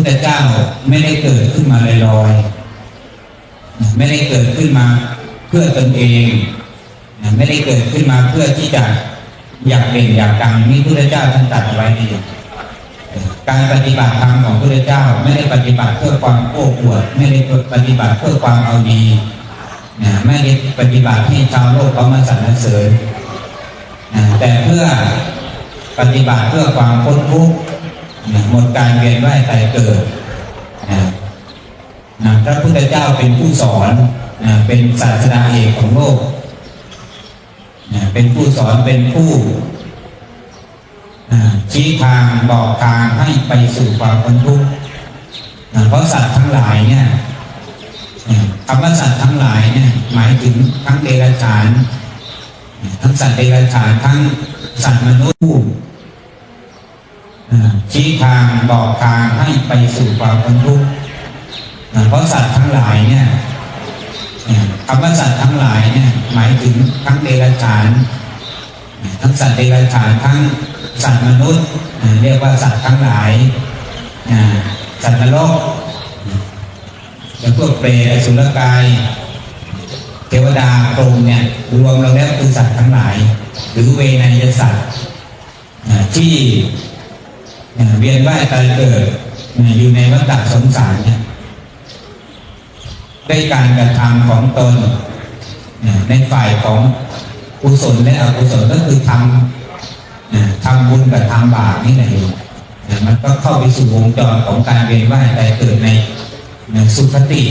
พุทธเจ้าไม่ได้เกิดขึ้นมาลอยๆไม่ได้เกิดขึ้นมาเพื่อตนเองไม่ได้เกิดขึ้นมาเพื่อที่จะอยากเด่นอยากดังนี่พุทธเจ้าท่านตรัสเอาไว้ดีการปฏิบัติธรรมของพุทธเจ้าไม่ได้ปฏิบัติเพื่อความโอ้อวดไม่ได้ปฏิบัติเพื่อความเอาดีนะไม่ได้ปฏิบัติให้ชาวโลกเขามาสรรเสริญนะแต่เพื่อปฏิบัติเพื่อความพ้นทุกข์ หมดการเวียนว่ายตายเกิดนะพระพุทธเจ้าเป็นผู้สอนนะเป็นศาสดาเอกของโลกนะเป็นผู้สอนเป็นผู้ชี้ทางบอกทางให้ไปสู่ความพ้นทุกข์นะเพราะสัตว์ทั้งหลายเนี่ยคำว่าสัตว์ทั้งหลายเนี่ยหมายถึงทั้งเดรัจฉาน ทั้งสัตว์เดรัจฉานทั้งสัตว์มนุษย์ ชี้ทางบอกทางให้ไปสู่ความพ้นทุกข์เพราะสัตว์ทั้งหลายเนี่ยคำว่าสัตว์ทั้งหลายเนี่ยหมายถึงทั้งเดรัจฉานทั้งสัตว์เดรัจฉานทั้งสัตว์มนุษย์ เรียกว่าสัตว์ทั้งหลายสัตว์นรกแล้วพวกเปรตอสุรกาย เทวดาพรหมเนี่ยรวมเราแล้วคือสัตว์ทั้งหลาย หรือเวนยสัตว์ที่ เวียนว่ายตายเกิดอยู่ในวัฏสงสารเนี่ยด้วยการกระทำของตนในฝ่ายของกุศลและอกุศลก็คือทำทำบุญกับทำบาปนี่แหละมันก็เข้าไปสู่วงจรของการเวียนว่ายตายเกิดในในสุคติ